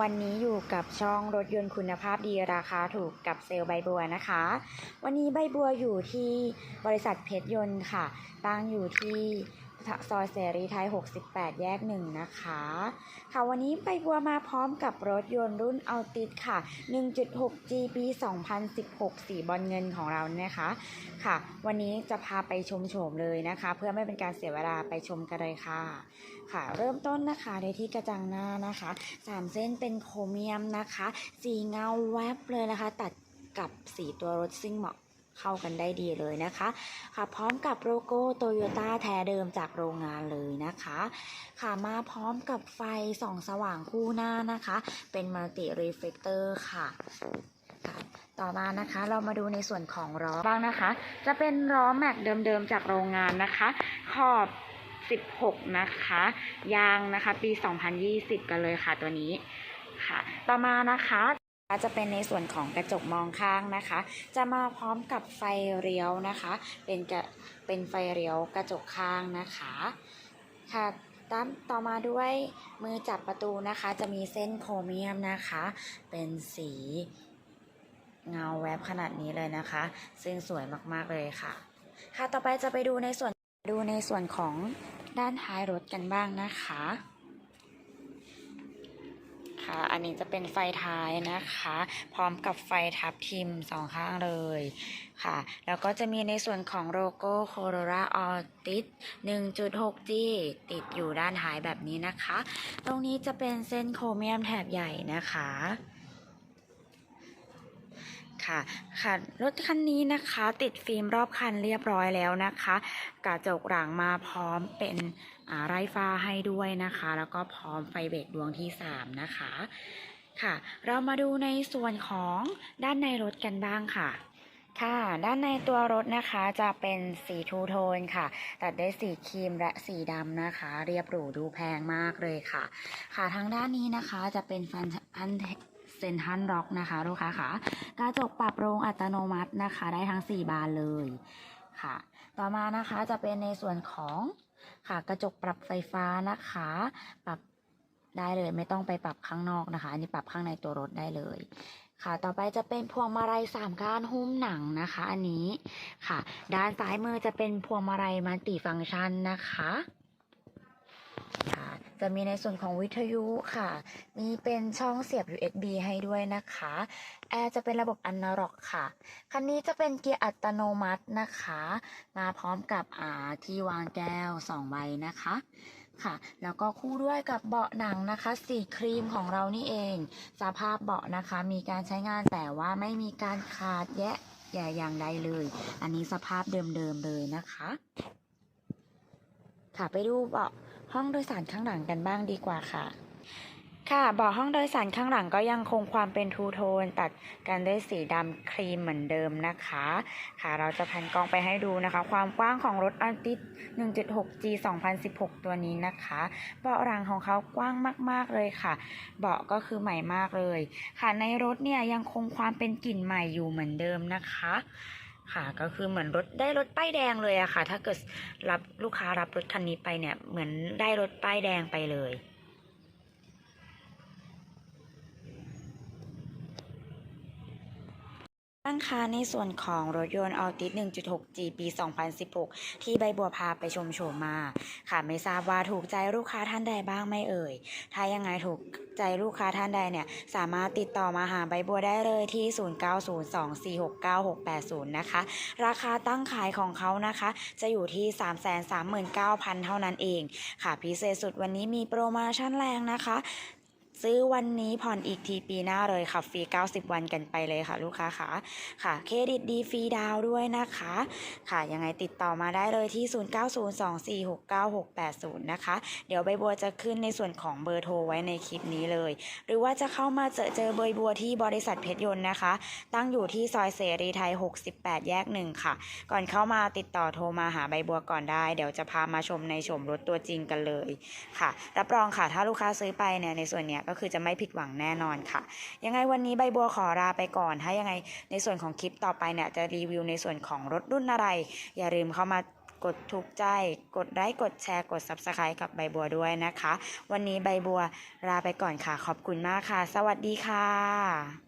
วันนี้อยู่กับช่องรถยนต์คุณภาพดีราคาถูกกับเซลล์ใบบัวนะคะ วันนี้ใบบัวอยู่ที่บริษัทเพชรยนต์ค่ะ ตั้งอยู่ที่ ซอยเสรีไทย 68 แยกหนึ่งนะคะ ค่ะวันนี้ใบบัวมาพร้อมกับรถยนต์รุ่นอัลติสค่ะ 1.6G ปี 2016 สีบอลเงินของเรานะคะ ค่ะ วันนี้จะพาไปชมโฉมเลยนะคะ เพื่อไม่เป็นการเสียเวลาไปชมกันเลยค่ะ ค่ะ เริ่มต้นนะคะโดยที่กระจังหน้านะคะสามเส้นเป็นโครเมียมนะคะ สีเงาแวบเลยนะคะ ตัดกับสีตัวรถซิ่งเหมาะ เข้ากันได้ดีเลยนะคะค่ะพร้อมกับโลโก้โตโยต้าแท้เดิมจากโรงงานเลยนะคะค่ะมาพร้อมกับไฟส่องสว่างคู่หน้านะคะ เป็นมัลติรีเฟกเตอร์ค่ะค่ะต่อมานะคะเรามาดูในส่วนของล้อบ้างนะคะ จะเป็นล้อแม็กเดิมๆจากโรงงานนะคะ ขอบ 16 นะคะ ยางนะคะปี 2020 กันเลยค่ะตัวนี้ค่ะ ต่อมานะคะ จะเป็นในส่วนของกระจกมองข้างนะคะ จะมาพร้อมกับไฟเลี้ยวนะคะ เป็นกระเป็นไฟเลี้ยวกระจกข้างนะคะค่ะตามต่อมาด้วยมือจับประตูนะคะ จะมีเส้นโครเมียมนะคะ เป็นสีเงาแวบขนาดนี้เลยนะคะ ซึ่งสวยมากๆเลยค่ะ ค่ะต่อไปจะไปดูในส่วนดูในส่วนของด้านท้ายรถกันบ้างนะคะ ค่ะอันนี้จะเป็นไฟท้ายนะคะ พร้อมกับไฟทับทิมสองข้างเลยค่ะ แล้วก็จะมีในส่วนของโลโก้ Corolla Altis 1.6G ติดอยู่ด้านท้ายแบบนี้นะคะ ตรงนี้จะเป็นเส้นโครเมียมแถบใหญ่นะคะ ค่ะ ค่ะ รถคันนี้นะคะ ติดฟิล์มรอบคันเรียบร้อยแล้วนะคะ กระจกหลังมาพร้อมเป็นไรฟ้าให้ด้วยนะคะ แล้วก็พร้อมไฟเบรกดวงที่ 3 นะคะ ค่ะ เรามาดูในส่วนของด้านในรถกันบ้างค่ะค่ะ ด้านในตัวรถนะคะจะเป็นสีทูโทนค่ะ ตัดด้วยสีครีมและสีดำนะคะ เรียบหรูดูแพงมากเลยค่ะ ค่ะทางด้านนี้นะคะจะเป็นฟันพัน เซนทันร็อกนะคะลูกค้าค่ะกระจกปรับโรงอัตโนมัตินะคะ ได้ทั้ง 4 บานเลยค่ะ ต่อมานะคะจะเป็นในส่วนของค่ะกระจกปรับไฟฟ้านะคะ ปรับได้เลยไม่ต้องไปปรับข้างนอกนะคะ อันนี้ปรับข้างในตัวรถได้เลยค่ะ ต่อไปจะเป็นพวงมาลัยสามก้านหุ้มหนังนะคะ อันนี้ค่ะ ด้านซ้ายมือจะเป็นพวงมาลัยมัลติฟังก์ชันนะคะค่ะ จะมีในส่วนของวิทยุค่ะ มีเป็นช่องเสียบ USB ให้ด้วยนะคะ แอร์จะเป็นระบบอนาล็อกค่ะ คันนี้จะเป็นเกียร์อัตโนมัตินะคะ มาพร้อมกับอ่าที่วางแก้ว 2 ใบนะคะค่ะ แล้วก็คู่ด้วยกับเบาะหนังนะคะ สีครีมของเรานี่เอง สภาพเบาะนะคะ มีการใช้งานแต่ว่าไม่มีการขาดแยะแย่อย่างใดเลย อันนี้สภาพเดิมๆเลยนะคะ ค่ะไปดูเบาะ ห้องโดยสารข้างหลังกันบ้างดีกว่าค่ะค่ะเบาะห้องโดยสารข้างหลังก็ยังคงความเป็นทูโทนตัดกันด้วยสีดำครีมเหมือนเดิมนะคะ ค่ะเราจะแผ่นกล้องไปให้ดูนะคะ ความกว้างของรถอัลติส 1.6G 2016 ตัวนี้นะคะ เบาะหลังของเขากว้างมาก ๆ เลยค่ะ เบาะก็คือใหม่มากเลย ค่ะในรถเนี่ยยังคงความเป็นกลิ่นใหม่อยู่เหมือนเดิมนะคะ ค่ะก็คือเหมือนรถได้รถป้ายแดงเลยอะค่ะ ถ้าเกิดรับลูกค้ารับรถคันนี้ไปเนี่ยเหมือนได้รถป้ายแดงไปเลย ตั้งค้าในส่วนของรถยนต์ Altis 1.6G ปี 2016 ที่ใบบัวพาไปชมโฉมมา ค่ะไม่ทราบว่าถูกใจลูกค้าท่านใดบ้างไม่เอ่ย ถ้ายังไงถูกใจลูกค้าท่านใดเนี่ย สามารถติดต่อมาหาใบบัวได้เลยที่ 0902469680 นะคะ ราคาตั้งขายของเขานะคะ จะอยู่ที่ 339,000 เท่านั้นเอง ค่ะพิเศษสุดวันนี้มีโปรโมชั่นแรงนะคะ ซื้อวันนี้ผ่อนอีกทีปีหน้าเลยค่ะฟรี 90 วันกันไปเลยค่ะลูกค้าค่ะค่ะเครดิตดีฟรีดาวด้วยนะคะ ค่ะยังไงติดต่อมาได้เลยที่ 0902469680 นะคะ เดี๋ยวใบบัวจะขึ้นในส่วนของเบอร์โทรไว้ในคลิปนี้เลย หรือว่าจะเข้ามาเจอเจอใบบัวที่บริษัทเพชรยนต์นะคะ ตั้งอยู่ที่ซอยเสรีไทย 68 แยกหนึ่งค่ะ ก่อนเข้ามาติดต่อโทรมาหาใบบัวก่อนได้ เดี๋ยวจะพามาชมในชมรถตัวจริงกันเลยค่ะ รับรองค่ะถ้าลูกค้าซื้อไปเนี่ยในส่วนเนี้ยก็คือจะไม่ผิดหวังแน่นอนค่ะ ยังไงวันนี้ใบบัวขอลาไปก่อนถ้ายังไงในส่วนของคลิปต่อไปเนี่ยจะรีวิวในส่วนของรถรุ่นอะไร อย่าลืมเข้ามากดถูกใจ กดไลค์ กดแชร์ กด Subscribe กับใบบัวด้วยนะคะ วันนี้ใบบัวลาไปก่อนค่ะ ขอบคุณมากค่ะ สวัสดีค่ะ